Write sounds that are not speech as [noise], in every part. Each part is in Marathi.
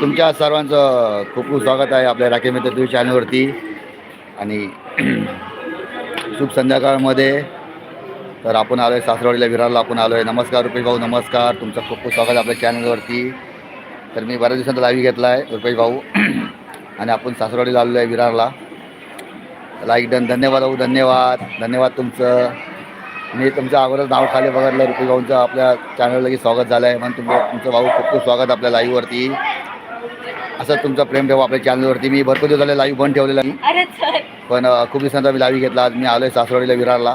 तुमच्या सर्वांचं खूप खूप स्वागत आहे आपल्या राखे मित्र टी चॅनलवरती. आणि [clears throat] शुभ संध्याकाळमध्ये तर आपण आलो आहे सासरवाडीला विरारला आपण आलो आहे नमस्कार रुपेश भाऊ नमस्कार. तुमचं खूप खूप स्वागत आहे आपल्या चॅनलवरती. तर मी बऱ्याच दिवसांचा लाईव्ह घेतला आहे रुपेश भाऊ. [clears throat] आणि आपण सासरवाडीला आलेलो आहे विरारला. लाईक डन धन्यवाद भाऊ धन्यवाद. धन्यवाद तुमचं. मी तुमचं अगोदर नाव खाली बघितलं रुपी भाऊंचं आपल्या चॅनलला लगेच स्वागत झालं आहे म्हणून तुमचं तुमचं भाऊ खूप खूप स्वागत आपल्या लाईव्हवरती असं तुमचं प्रेम ठेवा आपल्या चॅनलवरती मी भरपूर दिवस झाले लाईव्ह बंद ठेवलेलं सर पण खूप दिवसांचा मी लाईव्ह घेतला. आज मी आलो आहे सासरवाडीला विरारला.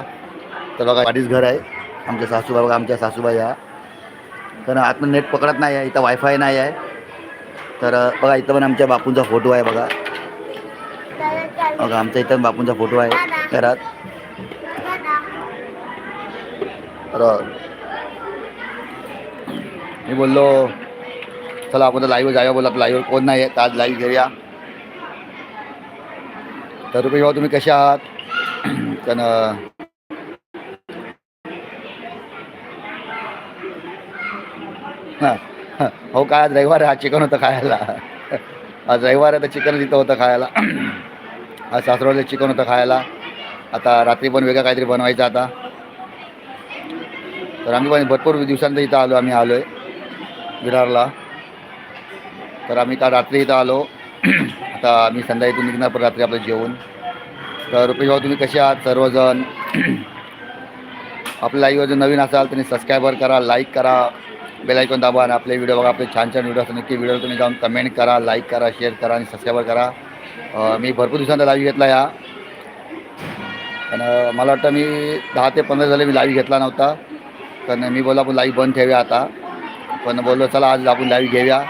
तर बघा पाठीच घर आहे. आमच्या सासूबाई बघा आमच्या सासूबाई ह्या पण आतनं नेट पकडत नाही आहे. इथं वायफाय नाही आहे. तर बघा इथं पण आमच्या बापूंचा फोटो आहे बघा. बघा आमच्या इथं बापूंचा फोटो आहे. घरात तर मी बोललो चला आपण लाईव्ह जाऊया. बोला लाईव्ह कोण नाही आहे आज लाईव्ह घेऊया. तर रुपये भाऊ तुम्ही कसे आहात? त्यानं हां हो काय आज रविवार आहे आज चिकन होतं खायला. आज रविवार आहे तर चिकन तिथं होतं खायला. आज सासरवाडीला चिकन होतं खायला. आता रात्री पण वेगळं काहीतरी बनवायचं आता. तर आम्ही पण भरपूर दिवसांत इथं आलो आम्ही आलो आहे विरारला. तर आम्ही काल रात्री इथं आलो. [clears throat] आता आम्ही संध्या इथून निघणार पण रात्री आपलं जेवण. तर रुपेश भाऊ तुम्ही कसे आहात? सर्वजण. [clears throat] आपल्या लाईव्हवर जर नवीन असाल तुम्ही सबस्क्रायबर करा लाईक करा. बेल दाबा आणि आपले व्हिडिओ बघा. आपले छान छान व्हिडिओ असतात. नक्की व्हिडिओ तुम्ही जाऊन कमेंट करा लाईक करा शेअर करा आणि सबस्क्रायबर करा. मी भरपूर दिवसांचा लाईव्ह घेतला या. पण मला वाटतं मी दहा ते पंधरा झाले मी लाईव्ह घेतला नव्हता. पण मी बोला आपण लाईव्ह बंद ठेवूया आता. पण बोललो चला आज आपण लाईव्ह घेऊया.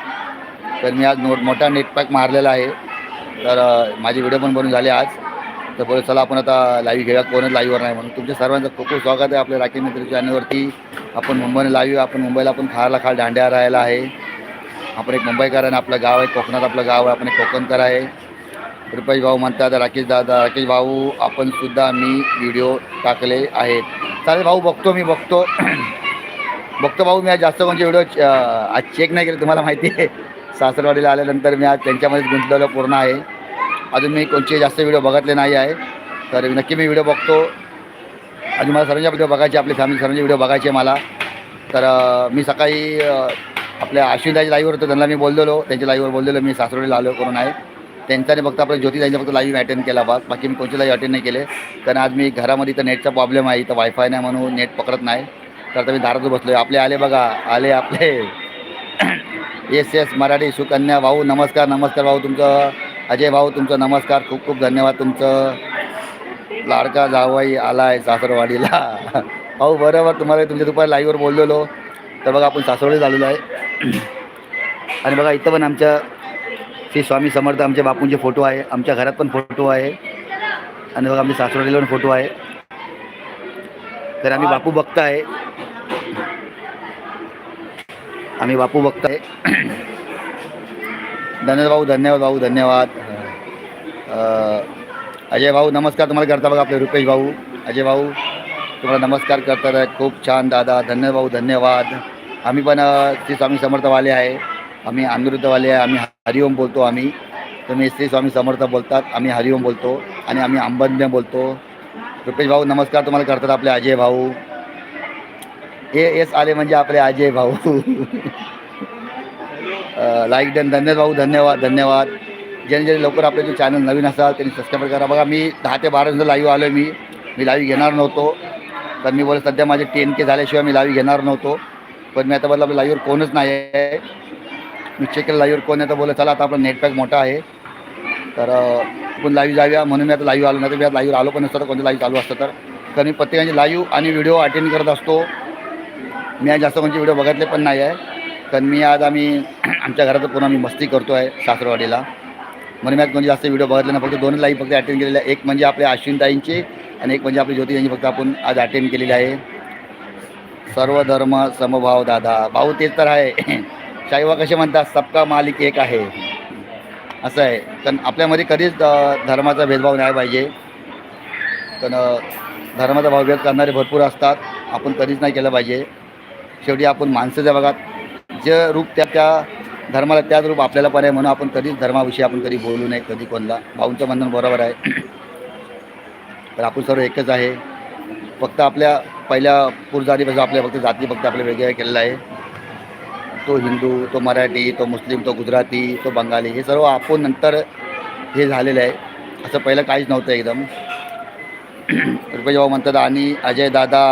तर मी आज नोट मोठा नेटपॅक मारलेला आहे. तर माझे व्हिडिओ पण बनून झाले आज. तर बोल चला आपण आता लाईव्ह घेऊया. कोणच लाईव्हवर नाही म्हणून. तुमच्या सर्वांचं खूप खूप स्वागत आहे आपल्या राखी मित्र चॅनलवरती. आपण मुंबईला लाईव्ह आपण मुंबईला आपण खायला खा दांड्या राहायला आहे. आपण एक मुंबईकर आहे आपलं गाव आहे. कोकणात आपलं गाव आहे. आपण एक कोकणकर आहे. रुपेश भाऊ म्हणतात राकेश दादा राकेश भाऊ आपण सुद्धा मी व्हिडिओ टाकले आहेत. चालेल भाऊ बघतो मी बघतो. [clears throat] बघतो भाऊ मी आज जास्त म्हणजे व्हिडिओ आज चेक नाही केलं तुम्हाला माहिती आहे. [laughs] सासरवाडीला आल्यानंतर मी आज त्यांच्यामध्येच गुंतलेलं पूर्ण आहे. अजून मी कोणचे जास्त व्हिडिओ बघितले नाही आहे. तर नक्की मी व्हिडिओ बघतो. अजून मला सर्वांच्या व्हिडिओ बघायचे आपली फॅमिली सर्वांचे व्हिडिओ बघायचे मला. तर मी सकाळी आपल्या अश्विनदाची लाईव्हवर होतो त्यांना मी बोललेलो. त्यांच्या लाईव्हवर बोललेलो मी सासरवाडीला आलो करून आहे. त्यांच्याने फक्त आपल्या ज्योती फक्त लाईव्ह अटेंड केला बा. बाकी मी कोणचे लाईव्ह अटेंड नाही केले. कारण आज मी घरामध्ये इथं नेटचा प्रॉब्लेम आहे. इथं वायफाय नाही म्हणून नेट पकडत नाही. तर आता मी दारात बसलो आहे आपले आले बघा. आले आपले. येस येस मराठी सुकन्या भाऊ नमस्कार नमस्कार भाऊ तुमचं. अजय भाऊ तुमचं नमस्कार. खूप खूप धन्यवाद तुमचं. लाडका जावाई आला आहे सासरवाडीला. [laughs] भाऊ बरोबर. तुम्हाला तुमच्या दुपारी लाईव्हवर बोललेलो. तर बघा आपण सासरवाडी झालेलो आहे. [clears throat] आणि बघा इथं पण आमच्या श्री स्वामी समर्थ आमच्या बापूंचे फोटो आहे. आमच्या घरात पण फोटो आहे. आणि बघा आमच्या सासवडीला पण फोटो आहे. तर आम्ही बापू बघताय आम्ही बापू बघताय धन्यवाद भाऊ धन्यवाद भाऊ धन्यवाद. अजय भाऊ नमस्कार तुम्हाला करता बघा आपले रुपेश भाऊ. अजय भाऊ तुम्हाला नमस्कार करतात खूप छान दादा. धन्यवाद भाऊ धन्यवाद. आम्ही पण श्री स्वामी समर्थवाले आहे. आम्ही अमृतवाले आहे आम्ही हरिओम बोलतो आम्ही. तुम्ही श्री स्वामी समर्थ बोलतात आम्ही हरिओम बोलतो आणि आम्ही अंबन्य बोलतो. रुपेश भाऊ नमस्कार तुम्हाला करतात आपले अजय भाऊ. ए एस आले म्हणजे आपले अजय भाऊ. लाईक डन धन्यवाद भाऊ धन्यवाद धन्यवाद. ज्याने ज्याने लवकर आपले जो चॅनल नवीन असाल त्यांनी सबस्क्राईब करा. बघा मी दहा ते बारा लाईव्ह आलो मी. मी लाईव्ह घेणार नव्हतो. तर मी बोल सध्या माझे टेन के झाल्याशिवाय मी लाईव्ह घेणार नव्हतो. पण मी आता बदला आपल्या लाईव्हवर कोणच नाही आहे. मी चेक केलं लाईव्हवर कोण आहे तर बोललं चला आता आपला नेटपॅक मोठा आहे. तर कोण आपण लाईव्ह जाऊया. म्हणून मी आता लाईव्ह आलो नाही तर मी आता लाईव्ह आलो पण नसतं तर कोणतं लाईव्ह चालू असतं तर. तर मी प्रत्येकाचे लाईव्ह आणि व्हिडिओ अटेंड करत असतो. मी आज जास्त कोणते व्हिडिओ बघितले पण नाही आहे. कारण मी आज आम्ही आमच्या घरात पूर्ण आम्ही मस्ती करतो आहे सासरवाडीला. म्हणून मी आज कोणते जास्त व्हिडिओ बघितले नाही फक्त दोन लाईव्ह फक्त अटेंड केलेले आहे एक म्हणजे आपल्या अश्विनताईंचे आणि एक म्हणजे आपली ज्योती यांची फक्त आपण आज अटेंड केलेली आहे. सर्व धर्म समभाव दादा. भाऊ तेच तर आहे. शाईवा कसे म्हणतात सबका मालिक एक आहे. असं आहे. कारण आपल्यामध्ये कधीच धर्माचा भेदभाव नाही पाहिजे. कारण धर्माचा भावभेद करणारे भरपूर असतात. आपण कधीच नाही केलं पाहिजे. शेवटी आपण माणसाच्या भागात जे रूप त्या त्या धर्माला त्याच रूप आपल्याला पण आहे म्हणून आपण कधीच धर्माविषयी आपण कधी बोलू नये कधी कोणला. भाऊंचं म्हणणं बरोबर आहे. तर आपण सर्व एकच आहे. फक्त आपल्या पहिल्या पुरजारीपासून आपल्या फक्त जाती फक्त आपल्या वेगळ्या केलेलं आहे. तो हिंदू तो मराठी तो मुस्लिम तो गुजराती तो बंगाली हे सर्व आपण नंतर हे झालेलं आहे. असं पहिलं काहीच नव्हतं एकदम. [clears throat] रुपेश भाऊ म्हणतात आणि अजय दादा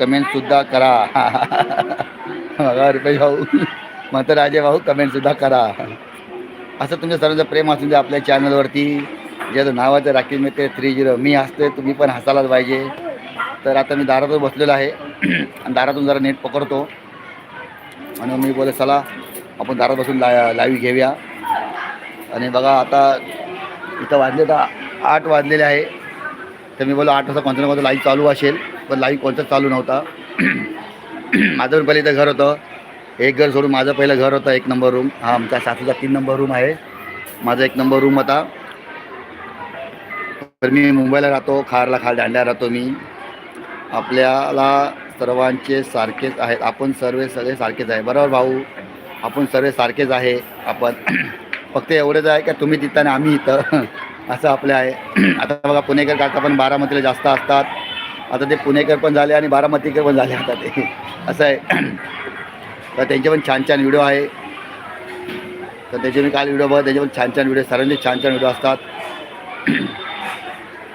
कमेंटसुद्धा करा. [laughs] बघा रुपेश भाऊ [laughs] म्हणतात अजय भाऊ कमेंटसुद्धा करा. [laughs] असं तुमच्या सर्वांचं प्रेम असून दे आपल्या चॅनलवरती ज्याचं नावाचं राखीव मिळते थ्री झिरो मी हसते तुम्ही पण हसायलाच पाहिजे. तर आता मी दारातच बसलेलो आहे. [clears throat] आणि दारातून जरा नेट पकडतो. आणि मी बोले चला आपण दारात बसून ला लाईव्ह घेऊया. आणि बघा आता इथं वाजले तर आठ वाजलेले आहे. तर मी बोलो आठ वाजता कोणत्या ना कोणतं लाईव्ह चालू असेल. पण लाईव्ह कोणताच चालू नव्हता. [clears throat] माझं पण पहिले इथं घर होतं. एक घर सोडून माझं पहिलं घर होतं एक नंबर रूम हा आमच्या सासूचा तीन नंबर रूम आहे. माझा एक नंबर रूम होता. तर मी मुंबईला राहतो खारला खार दांड्या राहतो मी. आपल्याला सर्वांचे सारखेच आहेत. आपण सर्व सगळे सारखेच आहे. बरोबर भाऊ? आपण सर्व सारखेच आहे. आपण [clears throat] फक्त एवढंच आहे का तुम्ही तिथं आणि आम्ही इथं? [laughs] असं आपलं आहे. [clears throat] आता बघा पुणेकर काका पण बारामतीला जास्त असतात. आता ते पुणेकर पण झाले आणि बारामतीकर पण झाले आता ते. [clears throat] असं आहे. तर त्यांचे पण छान छान व्हिडिओ आहे. तर त्याचे मी काल व्हिडिओ बघा त्याचे पण छान छान व्हिडिओ. सर्वांचे छान छान व्हिडिओ असतात.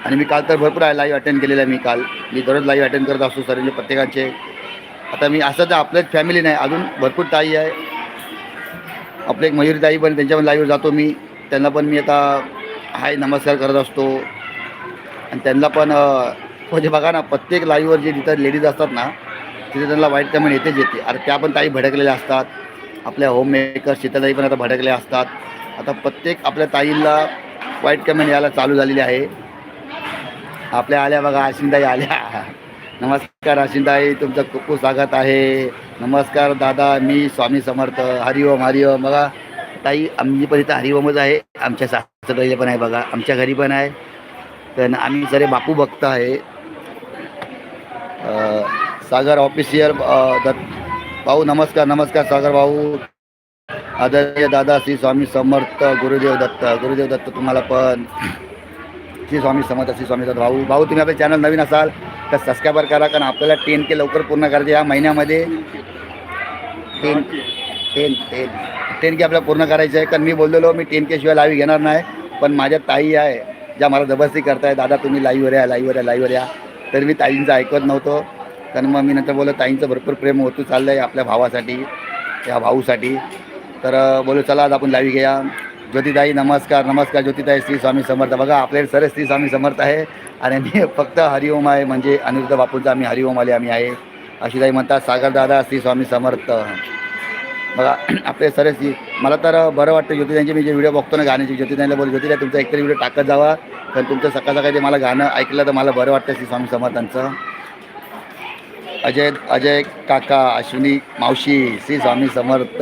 आणि मी काल तर भरपूर आहे लाईव्ह अटेंड केलेलं आहे मी काल. मी दररोज लाईव्ह अटेंड करत असतो सर्वांचे म्हणजे प्रत्येकाचे. आता मी असं तर आपल्याच फॅमिली नाही अजून भरपूर ताई आहे. आपले एक मयुरी ताई पण त्यांच्या पण लाईव्ह जातो मी. त्यांना पण मी आता हाय नमस्कार करत असतो. आणि त्यांना पण म्हणजे बघा ना प्रत्येक लाईव्हवर जे तिथं लेडीज असतात ना तिथे त्यांना वाईट कमेंट येतेच येते. अरे त्या पण ताई भडकलेल्या असतात. आपल्या होम मेकर पण आता भडकल्या असतात. आता प्रत्येक आपल्या ताईला वाईट कमेंट यायला चालू झालेली आहे. आपल्या आल्या बघा आशिंदाई आल्या. नमस्कार आशिंदाई तुमचं खूप खूप स्वागत आहे. नमस्कार दादा मी स्वामी समर्थ हरिओम हरिओम. बघा ताई आम्ही पण इथं हरिओमच आहे. आमच्या सासरकडे पण आहे बघा आमच्या घरी पण आहे. तर आम्ही सरे बापू भक्त आहे. सागर ऑफिशियल दत्त भाऊ नमस्कार नमस्कार सागर भाऊ. आदरणीय दादा श्री स्वामी समर्थ गुरुदेव दत्त गुरुदेव दत्त तुम्हाला पण. श्री स्वामी समर्थ श्री स्वामी समर्थ. भाऊ भाऊ तुम्ही आपले चॅनल नवीन असाल तर सबस्क्राईबर करा कारण आपल्याला टेन के लवकर पूर्ण करायचे या महिन्यामध्ये. Ten ten ten ten K आपल्याला पूर्ण करायचं आहे. कारण मी बोललेलो मी टेन के शिवाय लाईव्ह घेणार नाही. पण माझ्या ताई आहे ज्या मला जबरदस्ती करताय दादा तुम्ही लाईव्हवर या लाईव्हवर या लाईव्हवर या. तर मी ताईंचं ऐकत नव्हतो. कारण मग मी नंतर बोललो ताईंचं भरपूर प्रेम होतं चाललं आहे आपल्या भावासाठी या भाऊसाठी. तर बोलू चला आज आपण लाईव्ह घ्या ज्योतिताई नमस्कार नमस्कार ज्योतिताई श्री स्वामी समर्थ. बघा आपले सर श्री स्वामी समर्थ आहे. आणि मी [laughs] फक्त हरिओम आहे म्हणजे अनिरुद्ध बापूंचा आम्ही हरिओम आले आम्ही आहे. अशीताई म्हणतात सागर दादा श्री स्वामी समर्थ. बघा [clears throat] आपले सरस श्री मला तर बरं वाटतं ज्योतिताईंचे मी जे व्हिडिओ बघतो ना गाण्याचे ज्योतिताईला बोल ज्योतिताई तुमचा एकतरी व्हिडिओ टाकत जावा. कारण तुमचं सकाळ सकाळी ते मला गाणं ऐकलं तर मला बरं वाटतं श्री स्वामी समर्थांचं. अजय अजय काका अश्विनी मावशी श्री स्वामी समर्थ.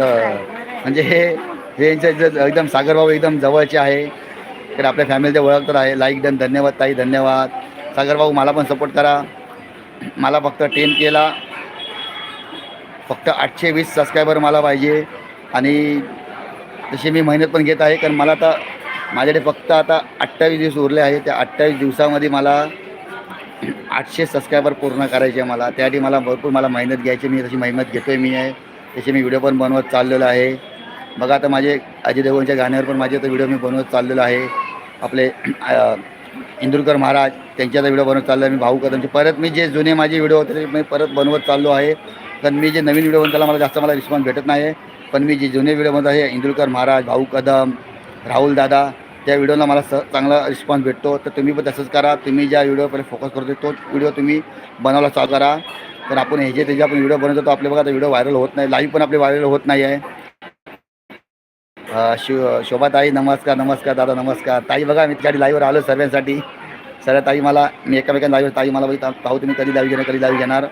म्हणजे हे हे यांच्या एकदम सागरभाऊ एकदम जवळचे आहे. तर आपल्या फॅमिलीचे ओळख तर आहे. लाईक डन धन्यवाद ताई धन्यवाद. सागरभाऊ मला पण सपोर्ट करा. मला फक्त टेन केला फक्त आठशे वीस सबस्क्रायबर मला पाहिजे. आणि तशी मी मेहनत पण घेत आहे. कारण मला आता माझ्याकडे फक्त आता अठ्ठावीस दिवस उरले आहे त्या अठ्ठावीस दिवसामध्ये मला आठशे सबस्क्रायबर पूर्ण करायचे मला. त्यासाठी मला भरपूर मला मेहनत घ्यायची मी तशी मेहनत घेतो आहे मी आहे. तशी मी व्हिडिओ पण बनवत चाललेलो आहे. बघा आता माझे अजय देवगणच्या गाण्यावर पण माझे तर व्हिडिओ मी बनवत चाललेलो आहे. आपले इंदुरकर महाराज त्यांच्या व्हिडिओ बनवत चाललो आहे मी भाऊ कदमचे परत मी जे जुने माझे व्हिडिओ होते ते मी परत बनवत चाललो आहे. कारण मी जे नवीन व्हिडिओ बनतो त्याला मला जास्त मला रिस्पॉन्स भेटत नाही आहे पण मी जे जुने व्हिडिओ बनत आहे इंदुरकर महाराज भाऊ कदम राहुल दादा त्या व्हिडिओला मला स चांगला रिस्पॉन्स भेटतो. तर तुम्ही पण तसंच करा. तुम्ही ज्या व्हिडिओवर फोकस करतो तोच व्हिडिओ तुम्ही बनवायला चालू करा. तर आपण हे जे त्याचे आपण व्हिडिओ बनवतो तो आपले बघा आता व्हिडिओ व्हायरल होत नाही. लाईव्ह पण आपले व्हायरल होत नाही आहे शो शोभाताई नमस्कार नमस्कार दादा नमस्कार. ताई बघा मी तिच्यासाठी लाईव्हवर आलो सर्वांसाठी. सगळ्या ताई मला मी एकामेकांना लाईव्ह ताई मला बघितलं. पाहू तुम्ही कधी लावी घेणार कधी लावी घेणार.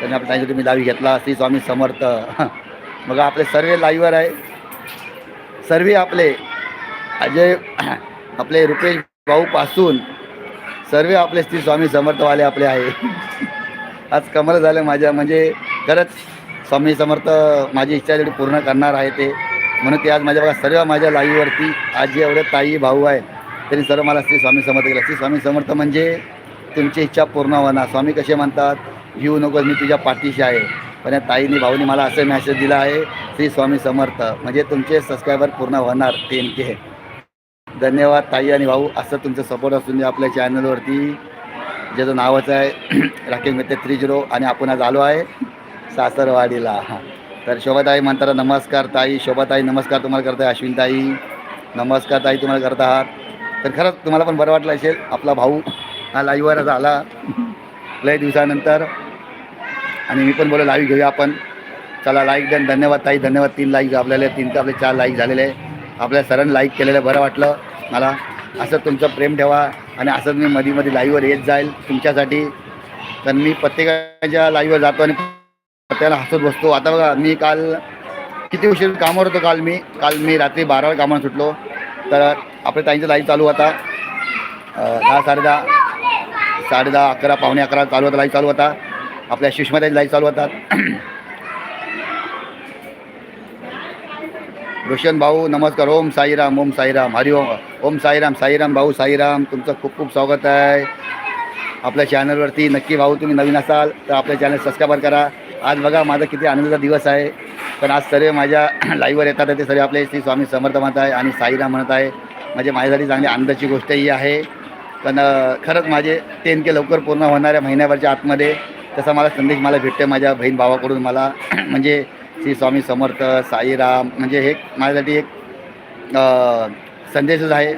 त्यांनी आपल्या ताईसाठी मी लावी घेतला. श्री स्वामी समर्थ. [laughs] बघा आपले सर्व लाईव्हवर आहे. सर्व आपले अजय [clears throat] आपले रुपेश भाऊपासून सर्व आपले श्री स्वामी समर्थवाले आपले आहे. [laughs] आज कमल झालं माझ्या म्हणजे खरंच स्वामी समर्थ माझी इच्छा पूर्ण करणार आहे ते. म्हणून ते आज माझ्या बघा सर्व माझ्या लाईववरती आजी एवढे ताई भाऊ आहे त्यांनी सर्व मला श्री स्वामी समर्थ केला. श्री स्वामी समर्थ म्हणजे तुमची इच्छा पूर्ण होणार. स्वामी कसे म्हणतात घेऊ नको मी तुझ्या पाठीशी आहे. पण या ताईने भाऊनी मला असं मॅसेज दिला आहे श्री स्वामी समर्थ. म्हणजे तुमचे सबस्क्रायबर पूर्ण होणार टेन के. धन्यवाद ताई आणि भाऊ. असं तुमचं सपोर्ट असून दे आपल्या चॅनलवरती ज्याचं नावच आहे [clears throat] राकेश मेहते थ्री झिरो आणि आपण आज आलो आहे सासरवाडीला. तर शोभाताई म्हणतात नमस्कार ताई. शोभाताई नमस्कार तुम्हाला करताय अश्विन ताई नमस्कार ताई तुम्हाला करत आहात. तर खरंच तुम्हाला पण बरं वाटलं असेल आपला भाऊ हा लाईव्हवर झाला. लय दिवसानंतर. आणि मी पण बोलो लाईव्ह घेऊया आपण. चला लाईक द्या धन्यवाद ताई. धन्यवाद तीन लाईक आपल्याला तीन ते आपले चार लाईक झालेले. आहे आपल्या सरांनी लाईक केलेलं बरं वाटलं मला. असं तुमचं प्रेम ठेवा आणि असंच मी मध्ये मध्ये लाईव्हवर येत जाईल तुमच्यासाठी. तर मी प्रत्येकाच्या लाईव्हवर जातो आणि त्याला हसत बसतो. आता बघा मी काल किती उशीर कामावर होतो काल मी. काल मी रात्री बारा कामावर सुटलो. तर आपल्या ताईंचं लाईव्ह चालू होता. दहा साडे दहा साडे दहा अकरा पावणे अकरा चालू होता लाईव्ह चालू होता. आपल्या सुषमाताई लाईव्ह चालू होतात [clears throat] रोशन भाऊ नमस्कार. ओम साईराम ओम साईराम. हरिओम ओम. साईराम साईराम भाऊ साईराम. तुमचं खूप खूप स्वागत आहे. आपल्या चॅनलवरती नक्की भाऊ तुम्ही नवीन असाल तर आपल्या चॅनल सबस्क्राईबर करा. आज बघा माझा किती आनंदाचा दिवस आहे. पण आज सर्व माझ्या [clears throat] लाईव्हवर येतात ते सर्व आपले श्री स्वामी समर्थ म्हणत आहे आणि साईराम म्हणत आहे. म्हणजे माझ्यासाठी चांगली आनंदाची गोष्ट ही आहे. पण खरंच माझे तेन के लवकर पूर्ण होणाऱ्या महिन्याभरच्या आतमध्ये तसा मला संदेश मला भेटतो माझ्या बहीण भावाकडून मला. [clears throat] म्हणजे श्री स्वामी समर्थ साईराम म्हणजे हे माझ्यासाठी एक संदेशच आहे.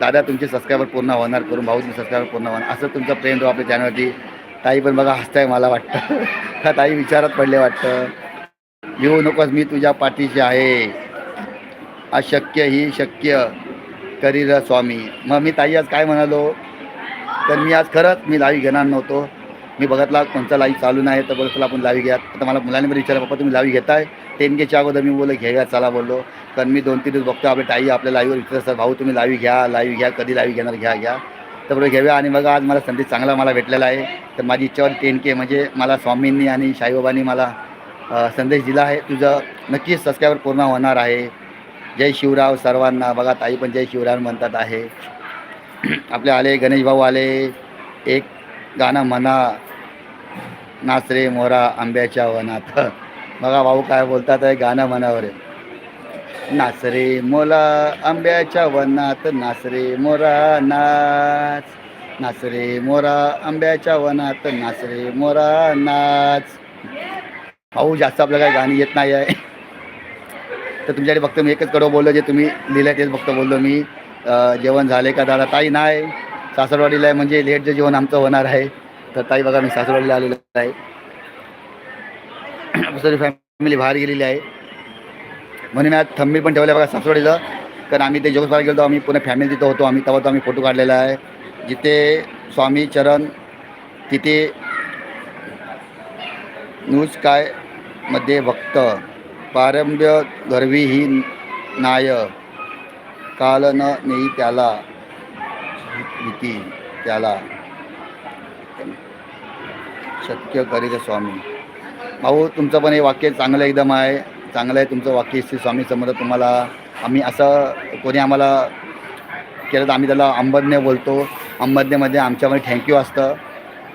दादा तुमचे सबस्क्रायबर पूर्ण होणार करून भाऊ तुमचे सबस्क्रायबर पूर्ण होणार. असं तुमचं प्रेम राहू आपल्या चॅनलवरती ताई पण बघा हसताय मला वाटतं. [laughs] का ताई विचारात पडले वाटतं. येऊ नकोस मी तुझ्या पाठीशी आहे. अशक्य ही शक्य करीर स्वामी. मग मी ताई आज काय म्हणालो? तर मी आज खरंच मी लावी घेणार नव्हतो. मी बघतला कोणता लावी चालू नाही तर बोलतो आपण लावी घ्या आता मला मुलांनी पण विचारलं पप्पा तुम्ही लावी घेताय? टेन केच्या अगोदर मी बोललो घ्या चला बोललो. कारण मी दोन तीन दिवस बघतो आपले ताई आपल्या लाईव्हवर विचारत भाऊ तुम्ही लावी घ्या लावी घ्या कधी लावी घेणार? घ्या घ्या. तर घेऊया आणि बघा आज मला संदेश चांगला मला भेटलेला आहे. तर माझी इच्छावर टेन के म्हणजे मला स्वामींनी आणि साईबाबांनी मला संदेश दिला आहे. तुझं नक्कीच सबस्क्रायबर पूर्ण होणार आहे. जय शिवराव सर्वांना. बघा ताई पण जय शिवराव म्हणतात आहे. आपले आले गणेश भाऊ आले. एक गाणं म्हणा. नाचरे मोरा आंब्याच्या वनात. बघा भाऊ काय बोलतात आहे गाणं म्हणावर नाचरे मोला आंब्याच्या वनात नाचरे मोरा नाच. नाचरे मोरा आंब्याच्या वनात नाचरे मोरा नाच. भाऊ जास्त आपल्याला काही गाणी येत नाही आहे. तर तुमच्याकडे फक्त मी एकच कडवं बोललो जे तुम्ही लिहिलं तेच फक्त बोललो मी. जेवण झाले का दादा? ताई नाही. सासरवाडीला आहे म्हणजे लेटचं जेवण आमचं होणार आहे. तर ताई बघा मी सासरवाडीला आलेलो आहे. [clears throat] सगळी फॅमिली बाहेर गेलेली आहे. म्हणून मी आज थंबी पण ठेवल्या बघा सासवडीला कारण आम्ही ते जोगसपाला गेलो आम्ही पुन्हा फॅमिली तिथं होतो आम्ही तेव्हा तो आम्ही फोटो काढलेला आहे. जिथे स्वामी चरण तिथे न्यूज काय मध्ये भक्त पारंब्य गरवी ही नाय. काल न नेई त्याला. भीती त्याला. शक्य करीत स्वामी. भाऊ तुमचं पण हे वाक्य चांगलं एकदम आहे. चांगलं आहे तुमचं वाक्य श्री स्वामी समर्थ तुम्हाला आम्ही असं कोणी आम्हाला केलं तर आम्ही त्याला अंबज्ञ बोलतो. अंबज्ञमध्ये आमच्यामध्ये थँक्यू असतं.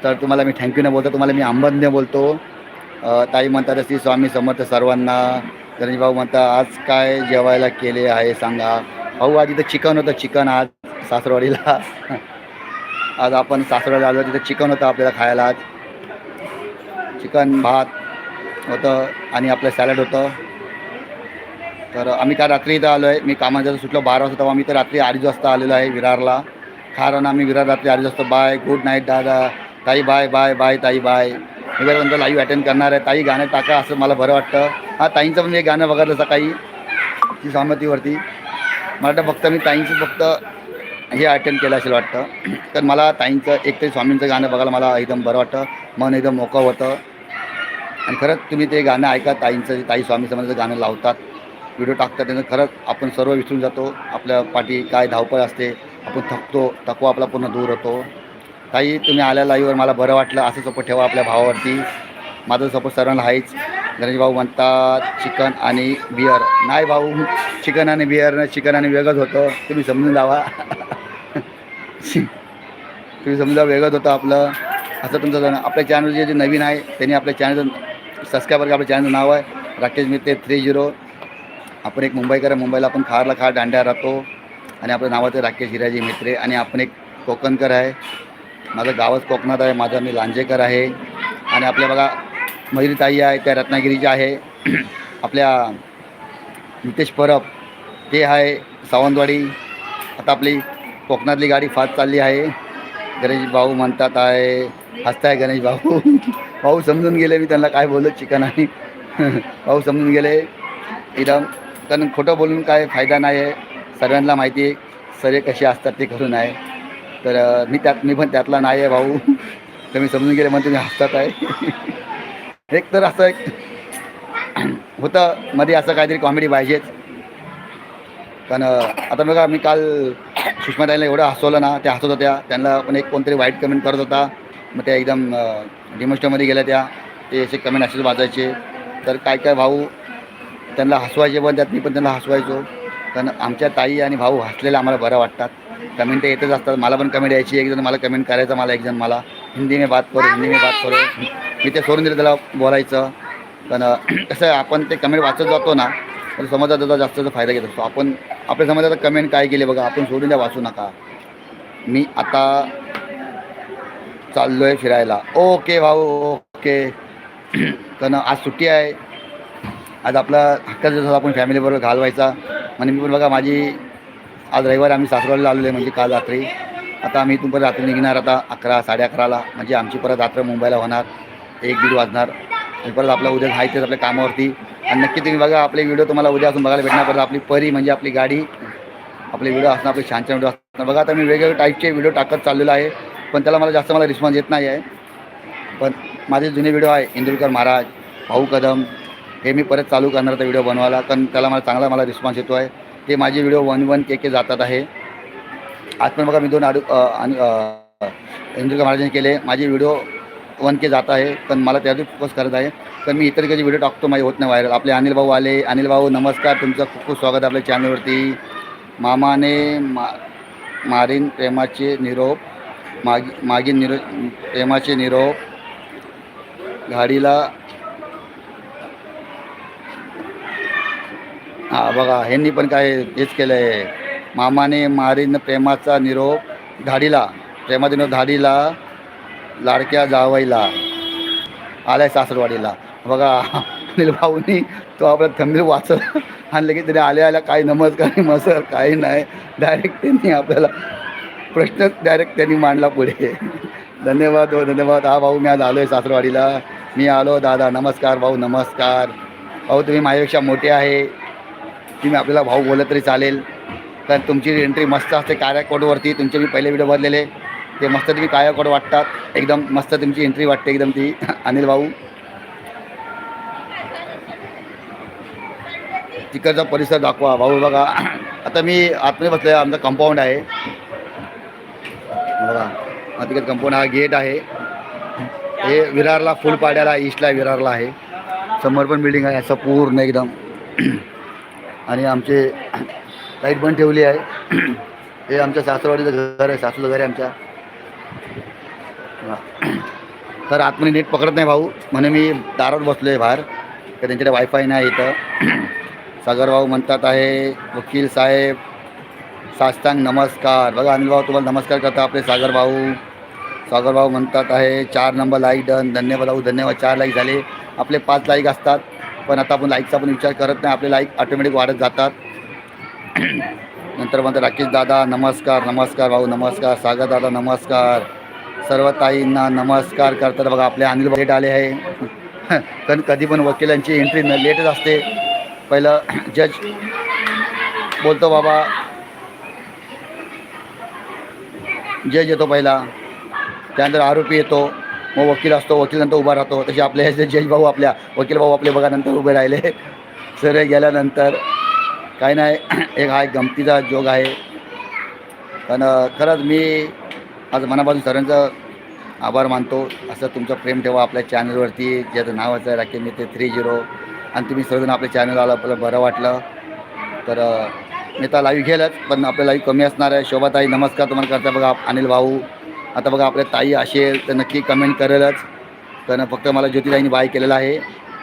तर तुम्हाला मी थँक्यू न बोलतो तुम्हाला मी अंबज्ञ बोलतो. ताई म्हणतात श्री स्वामी समर्थ सर्वांना गणेश भाऊ म्हणता आज काय जेवायला केले आहे सांगा. भाऊ आज इथं चिकन होतं चिकन आज सासरवाडीला. [laughs] आज आपण सासरवाडीला आलो तिथं चिकन होतं आपल्याला खायला आज. चिकन भात होतं आणि आपलं सॅलड होतं. तर आम्ही काल रात्री इथं आलो आहे मी कामाच्या सुटलो बारा वाजता तेव्हा आम्ही तर रात्री अडीच वाजता आलेलो आहे विरारला. कारण आम्ही विरार रात्री अडीच वाजता बाय गुड नाईट दादा. ताई बाय बाय बाय ताई बाय मी नंतर लाईव्ह अटेंड करणार आहे. ताई गाणं टाका असं मला बरं वाटतं. हा ताईंचं पण मी एक गाणं बघायला सकाळी ती सहमतीवरती. मला वाटतं फक्त मी ताईंचं फक्त हे अटेंड केलं असेल वाटतं. तर मला ताईंचं एक तरी स्वामींचं गाणं बघायला मला एकदम बरं वाटतं. मन एकदम मोकं होतं. आणि खरंच तुम्ही ते गाणं ऐका ताईंचं ताई स्वामी म्हणजे गाणं लावतात. व्हिडिओ टाकतात त्यांना खरंच आपण सर्व विसरून जातो. आपल्या पाठी काय धावपळ असते आपण थकतो थकवा आपला पूर्ण दूर होतो. ताई तुम्ही आल्या लाईव्हवर मला बरं वाटलं असं सपोर्ट ठेवा आपल्या भावावरती. माझं सपोर्ट सर्वांना आहेच. गणेश भाऊ म्हणतात चिकन आणि बिअर नाही भाऊ चिकन आणि बिअर चिकन आणि वेगळंच होतं. तुम्ही समजून जावा. तुम्ही समजा वेगळंच होतं आपलं. असं तुमचं जण आपल्या चॅनल जे नवीन आहे त्यांनी आपल्या चॅनल सबस्क्राईबर आपल्या चॅनलचं नाव आहे. राकेश मित्रे थ्री झिरो आपण एक मुंबईकर आहे मुंबईला आपण खारला खार दांड्या राहतो. आणि आपलं नावाचं राकेश हिराजी मित्रे. आणि आपण एक कोकणकर आहे. माझं गावच कोकणात आहे. माझं मी लांजेकर आहे. आणि आपल्या बघा मयुरीताई आहे त्या रत्नागिरीच्या आहे. [clears throat] आपल्या नितेश परब ते आहे सावंतवाडी. आता आपली कोकणातली गाडी फास्ट चालली आहे. गणेश भाऊ म्हणतात आहे हसताय गणेश भाऊ. [laughs] भाऊ समजून गेले मी त्यांना काय बोललो चिकन आणि [laughs] भाऊ समजून गेले. एकदम कारण खोटं बोलून काय फायदा नाही आहे. सर्वांना माहिती आहे सरे कसे असतात ते करून आहे. तर मी त्यात मी पण त्यातला नाही आहे भाऊ. [laughs] तर मी समजून गेले म्हणजे मी हसतात आहे. [laughs] एक तर असं एक [clears throat] होतं मध्ये असं काहीतरी कॉमेडी पाहिजेच. कारण आता बघा मी काल सुषमा ताईला एवढं हसवलं ना त्या हसत होत्या. त्यांना पण एक कोणतरी वाईट कमेंट करत होता. मग त्या एकदम डिमोस्टमध्ये गेल्या त्या. ते असे कमेंट असेच वाजायचे. तर काय काय भाऊ त्यांना हसवायचे पण त्यात मी पण त्यांना हसवायचो. कारण आमच्या ताई आणि भाऊ हसलेले आम्हाला बरं वाटतात. कमेंट येतच असतात. मला पण कमेंट यायची. एक जण मला कमेंट करायचं मला एक जण मला. हिंदी में बात करो हिंदी में बात करो. मी ते सोडून दिलं त्याला बोलायचं. पण [clears throat] कसं आपण ते कमेंट वाचत जातो ना तर समाजात त्याचा जास्त फायदा घेत असतो. आपण आपल्या समाजात कमेंट काय केले बघा आपण सोडून द्या वाचू नका. मी आता चाललो आहे फिरायला. ओके भाऊ ओके [clears throat] कारण आज सुट्टी आहे. आज आपला हक्काचा दिवस आपण फॅमिलीबरोबर घालवायचा म्हणजे मी पण बघा माझी आज रविवारी आम्ही सासरवाडीला आलेलो आहे म्हणजे काल रात्री. आता आम्ही इथून परत रात्री निघणार आता अकरा साडे अकराला. म्हणजे आमची परत रात्र मुंबईला होणार एक दीड वाजणार. आणि परत आपलं उद्या जायचं आपल्या कामावरती. आणि नक्की तुम्ही बघा आपले व्हिडिओ तुम्हाला उद्या असून बघायला भेटणार परत आपली परी म्हणजे आपली गाडी आपले व्हिडिओ असणार आपले छान छान व्हिडिओ असणार. बघा आता मी वेगवेगळ्या टाईपचे व्हिडिओ टाकत चाललेलो आहे पण त्याला मला जास्त मला रिस्पॉन्स येत नाही आहे पण माझे जुने व्हिडिओ आहे इंदुरकर महाराज भाऊ कदम हे मी परत चालू करणार त्या व्हिडिओ बनवायला. कारण त्याला मला चांगला मला रिस्पॉन्स येतो आहे ते माझे video one one K K जातात आहे. आज पण बघा मी दोन आडू आणि अ, इंदुरकर महाराजांनी केले. माझे व्हिडिओ वन के जात आहे. पण मला त्यावर फोकस करत आहे. तर मी इतर काही व्हिडिओ टाकतो माझे होत नाही व्हायरल आपले अनिल भाऊ आले. अनिल भाऊ नमस्कार. तुमचं खूप खूप स्वागत आहे आपल्या चॅनलवरती मामाने मा मारीन प्रेमाचे निरोप. मागी मागील निरो प्रेमाचे निरोप. गाडीला हा बघा ह्यांनी पण काय हेच केलं आहे मामाने मारीन प्रेमाचा निरोप धाडीला. प्रेमाचा निरोप धाडीला लाडक्या जावईला आलाय सासरवाडीला. बघा अनिल भाऊनी तो आपला थंबील वाचत आणि लगेच त्याने आल्या आल्या काही नमस्कार मसर काही नाही. डायरेक्ट त्यांनी आपल्याला प्रश्नच डायरेक्ट त्यांनी मांडला पुढे. धन्यवाद हो धन्यवाद. हा भाऊ मी आज आलो आहे सासरवाडीला. मी आलो दादा नमस्कार भाऊ नमस्कार. भाऊ तुम्ही माझ्यापेक्षा मोठे आहे. तुम्ही आपल्याला भाऊ बोलत तरी चालेल. तर तुमची एंट्री मस्त असते काळ्या कोडवरती तुमचे मी पहिले व्हिडिओ भरलेले ते मस्त तुम्ही काळ्या कोड वाटतात. एकदम मस्त तुमची एंट्री वाटते एकदम ती. [laughs] अनिल भाऊ. तिकडचा परिसर दाखवा. भाऊ बघा. [clears throat] आता मी आतमध्ये बसलो आहे कंपाऊंड आहे. बघा. तिकडे कंपाऊंड हा गेट आहे. हे विरारला फुलपाड्याला ईस्टला विरारला आहे. समोर पण बिल्डिंग आहे. असं पूर्ण एकदम. [clears throat] आणि आमचे लाइट पण ठेवली आहे. हे आमच्या सासरवाडीचं घर आहे सासूचं घर आहे आमच्या. तर आतमध्ये नेट पकडत नाही भाऊ. म्हणे मी दारात बसलो आहे बाहेर. तर त्यांच्याकडे वायफाय नाही इथं. सागर भाऊ म्हणतात आहे वकील साहेब साष्टांग नमस्कार. बघा अनिल भाऊ तुम्हाला नमस्कार करता आपले सागर भाऊ. सागर भाऊ म्हणतात आहे चार नंबर लाईक डन. धन्यवाद भाऊ धन्यवाद. चार लाईक झाले. आपले पाच लाईक असतात. पण आता आपण लाईकचा पण विचार करत नाही. आपले लाईक ऑटोमॅटिक वाढत जातात. नंतर म्हणतात राकेश दादा नमस्कार नमस्कार भाऊ नमस्कार. सागर दादा नमस्कार. सर्व ताईंना नमस्कार करतात. बघा आपले अनिल लेट आले आहे. कारण कधी पण वकिलांची एंट्री न लेटच असते. पहिलं जज बोलतो बाबा जज येतो पहिला. त्यानंतर आरोपी येतो. मग वकील असतो वकील नंतर उभा राहतो. तसे आपले हे जज भाऊ आपल्या वकील भाऊ आपले बघा नंतर उभे राहिले. सर गेल्यानंतर काय नाही [clears throat] एक हा एक गमतीचा जोग आहे. पण खरंच मी आज मनापासून सरांचं आभार मानतो. असं तुमचं प्रेम ठेवा आपल्या चॅनलवरती. ज्याचं नावाचं आहे मी ते थ्री झिरो. आणि तुम्ही सर्वजण आपल्या चॅनल आलं आपलं बरं वाटलं. तर मी तर लाईव्ह घेलच पण आपलं लाईव्ह कमी असणार आहे. शोभाताई नमस्कार. तुम्हाला करता बघा अनिल भाऊ. आता बघा आपल्या ताई असेल तर नक्की कमेंट करेलच. तर फक्त मला ज्योतिताईने बाय केलेला आहे.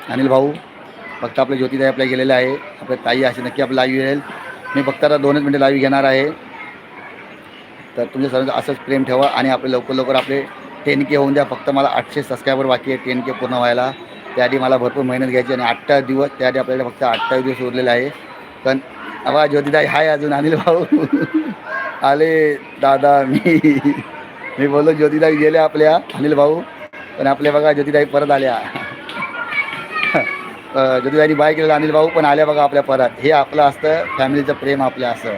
अनिल भाऊ फक्त आपल्या ज्योतिताई आपल्या गेलेलं आहे. आपल्या ताई असे नक्की आपलं लाईव्ह येईल. मी फक्त आता दोनच मिनटं लाईव्ह घेणार आहे. तर तुमच्या सर्वांचं असंच प्रेम ठेवा आणि आपले लवकर लवकर आपले टेन के होऊन द्या. फक्त मला आठशे सबस्क्रायबर बाकी आहे टेन के पूर्ण व्हायला. त्याआधी मला भरपूर मेहनत घ्यायची आणि अठ्ठावीस दिवस त्याआधी आपल्याला फक्त अठ्ठावीस दिवस उरलेले आहे. पण अबा ज्योतिदाई हाय अजून अनिल भाऊ. [laughs] आले दादा मी. मी बोललो ज्योतिताई गेले आपल्या अनिल भाऊ. पण आपल्या बघा ज्योतिताई परत आल्या. [laughs] अ, ज्योतिताईनी बाय केलेला अनिल भाऊ पण आल्या बघा आपल्या परत. हे आपलं असतं फॅमिलीचं प्रेम आपल्या असं.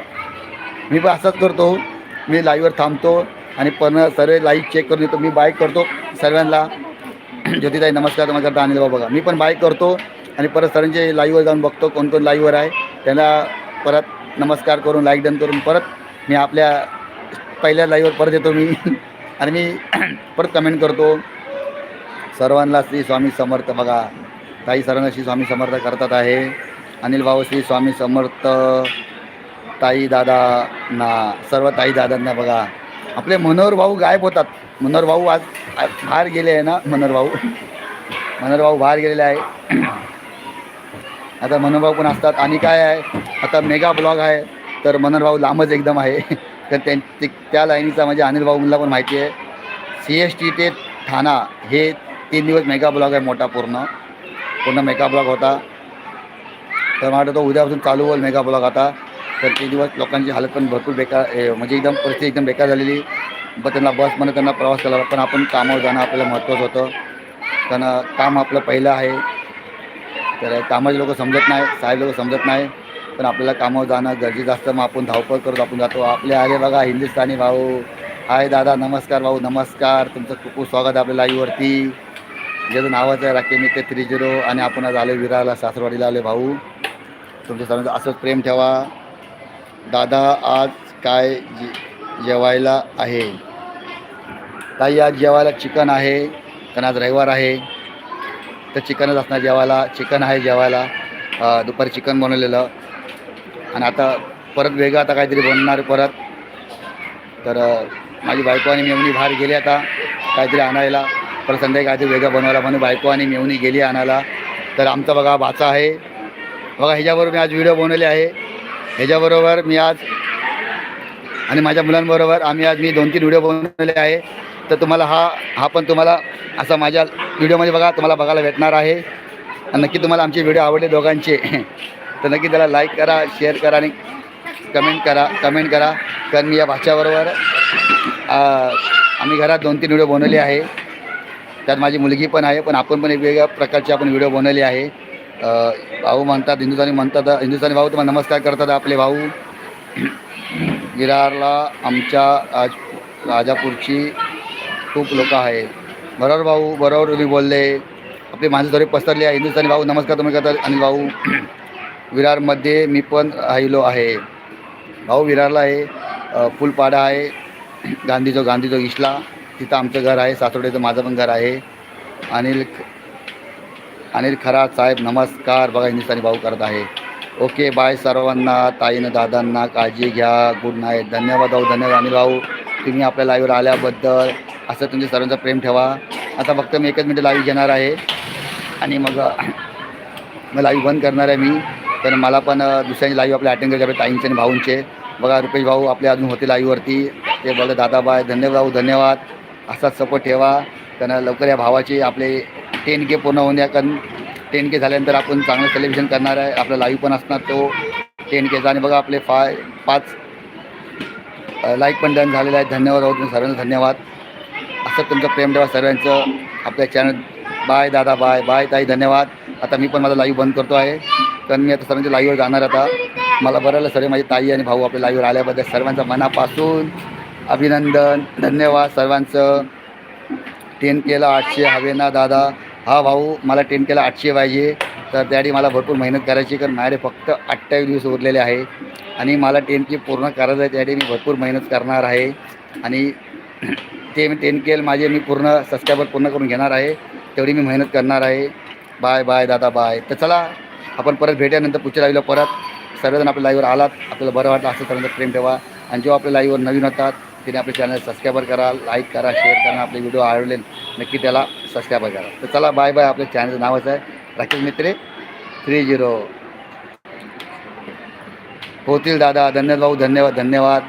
मी पण असंच करतो. मी लाईव्हवर थांबतो आणि पण सर्व लाईव्ह चेक करून येतो. मी बाईक करतो सर्वांना. [clears throat] ज्योतिताई नमस्कार तुम्हाला करता. अनिल भाऊ बघा. मी पण बाईक करतो आणि परत सरांचे लाईव्हवर जाऊन बघतो कोण कोण लाईव्हवर आहे. त्यांना परत नमस्कार करून लाईक डन करून परत मी आपल्या पहिल्या लाईव्हवर परत येतो मी. आणि मी परत कमेंट करतो. सर्वांना श्री स्वामी समर्थ बघा. ताई सर्वांना श्री स्वामी समर्थ करतात आहे. अनिल भाऊ श्री स्वामी समर्थ ताई दादा ना सर्व ताई दादांना बघा. आपले मनोहर भाऊ गायब होतात. मनोहर भाऊ आज आज बाहेर गेले आहे ना मनोहर भाऊ? मनोहर भाऊ बाहेर गेलेले आहे. आता मनोहर भाऊ पण असतात. आणि काय आहे? आता मेगा ब्लॉग आहे. तर मनोहर भाऊ लांबच एकदम आहे. तर त्यां ते- त्या लाईनीचा म्हणजे अनिल भाऊला पण माहिती आहे. सी एस टी ते ठाणा हे तीन दिवस मेगा ब्लॉग आहे मोठा पूर्ण. पूर्ण मेगा ब्लॉग होता. तर मला वाटतं तो उद्यापासून चालू होईल मेगा ब्लॉग आता. तर ते दिवस लोकांची हालत पण भरपूर बेकार म्हणजे एकदम परिस्थिती एकदम बेकार झालेली. पण त्यांना बसमध्ये त्यांना प्रवास केला पण आपण कामावर जाणं आपल्याला महत्त्वाचं होतं. कारण काम आपलं पहिलं आहे. तर कामाचे लोक समजत नाही साहेब लोक समजत नाही. पण आपल्याला कामावर जाणं गरजेचं असतं. मग आपण धावपळ करत आपण जातो. आपले आले बघा हिंदुस्थानी भाऊ. हाय दादा नमस्कार भाऊ नमस्कार. तुमचं खूप खूप स्वागत आहे आपल्या लाईव्हवरती. ज्याचं नावाचं आहे मी मित्र थ्री झिरो आणि आपण आज आलो विराला सासरवाडीला आले भाऊ. तुमच्या सर्वांचं असंच प्रेम ठेवा. दादा आज काय जे जेवायला आहे? ताई आज जेवायला चिकन आहे. कारण आज रविवार आहे. तर चिकनच असणार जेवायला. चिकन आहे जेवायला. दुपारी चिकन बनवलेलं. आणि आता परत वेगळं आता काहीतरी बनणार परत. तर माझी बायको आणि मेवणी बाहेर गेली आता काहीतरी आणायला. परत संध्याकाळी काहीतरी वेगळं बनवायला म्हणून बायको आणि मेवणी गेली आणायला. तर आमचा बघा बाचा आहे. बघा ह्याच्याबरोबर मी आज व्हिडिओ बनवले आहे. ह्याच्याबरोबर मी आज आणि माझ्या मुलांबरोबर आम्ही आज मी दोन तीन व्हिडिओ बनवलेले आहे. तर तुम्हाला हा हा पण तुम्हाला असा माझ्या व्हिडिओमध्ये बघा तुम्हाला बघायला भेटणार आहे. आणि नक्की तुम्हाला आमचे व्हिडिओ आवडले दोघांचे. तर नक्की त्याला लाईक करा शेअर करा आणि कमेंट करा कमेंट करा. कारण मी या भाच्याबरोबर आम्ही घरात दोन तीन व्हिडिओ बनवले आहे. त्यात माझी मुलगी पण आहे पण आपण पण एक वेगळ्या प्रकारचे आपण व्हिडिओ बनवले आहे. भाऊ म्हणतात हिंदुस्थानी म्हणतात हिंदुस्थानी भाऊ तुम्हाला नमस्कार करतात आपले भाऊ. विरारला आमच्या आज राजापूरची खूप लोक आहेत. बरोबर भाऊ बरोबर तुम्ही बोलले. आपली माणसं थोडी पसरली आहे. हिंदुस्थानी भाऊ नमस्कार तुम्ही करतात अनिल भाऊ. विरारमध्ये मी पण राहिलो आहे. भाऊ विरारला आहे फुलपाडा आहे गांधी चौक गांधी चौक इशला तिथं आमचं घर आहे सासवड्याचं माझं पण घर आहे. अनिल अनिल खरा साहेब नमस्कार. बघा हिंदुस्थानी भाऊ करत आहे. ओके बाय सर्वांना ताईनं दादांना काळजी घ्या. Good night. धन्यवाद भाऊ धन्यवाद अनिल भाऊ. तुम्ही आपल्या लाईव्हवर आल्याबद्दल असं तुमच्या सर्वांचं प्रेम ठेवा. आता फक्त मी एकच मिनिट लाईव्ह घेणार आहे. आणि मग मग लाईव्ह बंद करणार आहे मी. तर मला पण दुसऱ्यांची दुसऱ्यांचे लाईव्ह आपल्या अटेंड करायचे आपल्या ताईंचे आणि भाऊंचे. बघा रुपेश भाऊ आपले अजून होते लाईव्हवरती ते बोलले दादाबाय धन्यवाद भाऊ धन्यवाद. असाच सपोर्ट ठेवा. त्यांना लवकर या भावाचे आपले टेन के पूर्ण होऊन द्या. कारण टेन के झाल्यानंतर आपण चांगलं सेलिब्रेशन करणार आहे. आपला लाईव्ह पण असणार तो टेन केचा आणि बघा आपले फाय पाच लाईक पण डन झालेलं आहे धन्यवाद भाऊ तुम्ही सर्वांना धन्यवाद. असं तुमचं प्रेम देवा सर्वांचं आपल्या चॅनल बाय दादा बाय बाय ताई धन्यवाद. आता मी पण माझा लाईव्ह बंद करतो आहे. कारण मी आता सर्वांच्या लाईव्हवर जाणार आता. मला बरं सर्व माझी ताई आणि भाऊ आपल्या लाईव्हवर आल्याबद्दल सर्वांचं मनापासून अभिनंदन. धन्यवाद सर्वांचं. टेन केला आठशे हवे ना दादा. हा भाऊ मला टेन केला आठशे पाहिजे. तर त्यासाठी मला भरपूर मेहनत करायची कारण माझ्याकडे फक्त अठ्ठावीस दिवस उरलेले आहे. आणि मला टेन के पूर्ण करायचं आहे त्यासाठी मी भरपूर मेहनत करणार आहे. आणि ते मी टेन केल माझे मी पूर्ण सबस्क्रायबर पूर्ण करून घेणार आहे. तेवढी मी मेहनत करणार आहे. बाय बाय दादा बाय तर चला आपण परत भेटल्यानंतर पुढच्या लाईव्हला परत सर्वजण आपल्या लाईव्हवर आलात. आपल्याला बरं वाटलं असं पर्यंत प्रेम ठेवा. आणि जेव्हा आपल्या लाईव्हवर नवीन होतात तिने आपले चॅनल सबस्क्राईबर करा लाईक करा शेअर करा आपले व्हिडिओ आवडले नक्की त्याला सबस्क्राईबर करा. तर चला बाय बाय आपल्या चॅनलचं नावच आहे राकेश मित्रे थ्री झिरो होतील दादा धन्यवाद भाऊ धन्यवाद धन्यवाद.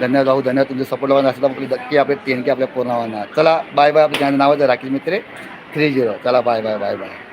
धन्यवाद भाऊ धन्यवाद. तुमचं सपोर्ट लावून असं आपली नक्की आपले टेन के आपल्या पूर्ण चला बाय बाय आपल्या चॅनल नावच आहे राकेश मित्रे. थ्री झिरो चला बाय बाय बाय बाय